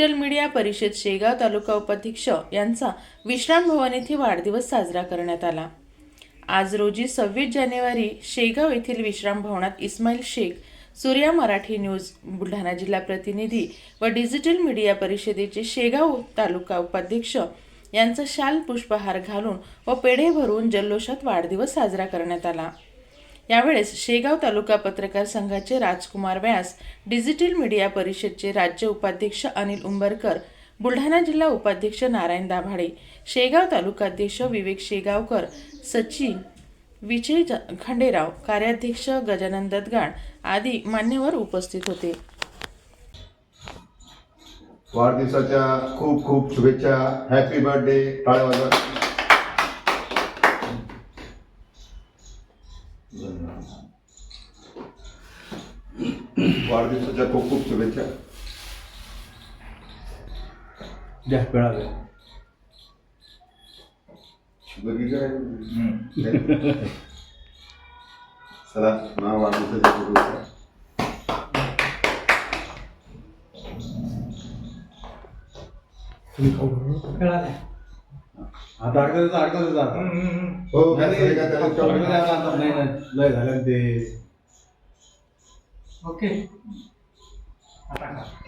Digital media परिषद शेगाव तालुका उपाध्यक्ष यांचा विश्राम भवन येथे वाढदिवस साजरा करण्यात आला. आज रोजी सव्वीस जानेवारी शेगाव येथील विश्राम भवनात इस्माईल शेख सूर्या मराठी न्यूज बुलढाणा जिल्हा प्रतिनिधी व डिजिटल मीडिया परिषदेचे शेगाव तालुका उपाध्यक्ष यांचा शाल पुष्पहार घालून व पेढे भरून जल्लोषात वाढदिवस साजरा करण्यात आला. यावेळेस शेगाव तालुका पत्रकार संघाचे राजकुमार व्यास डिजिटल मीडिया परिषदचे राज्य उपाध्यक्ष अनिल उंबरकर बुलढाणा जिल्हा उपाध्यक्ष नारायण दाभाडे शेगाव तालुकाध्यक्ष विवेक शेगावकर सचिन विजय खंडेराव कार्याध्यक्ष गजानन दत्गाड आदी मान्यवर उपस्थित होते. वाढदिवसाच्या खूप खूप शुभेच्छा. हॅपी बर्थडे वाढदिवसाच्या खूप खूप शुभेच्छा. द्या काय चला ना वाढदिवसाच्या शुभेच्छा. पेळा द्या आता अडकत अडकत आता हो? आता नाही नाही लय झालं ते. ओके. आता का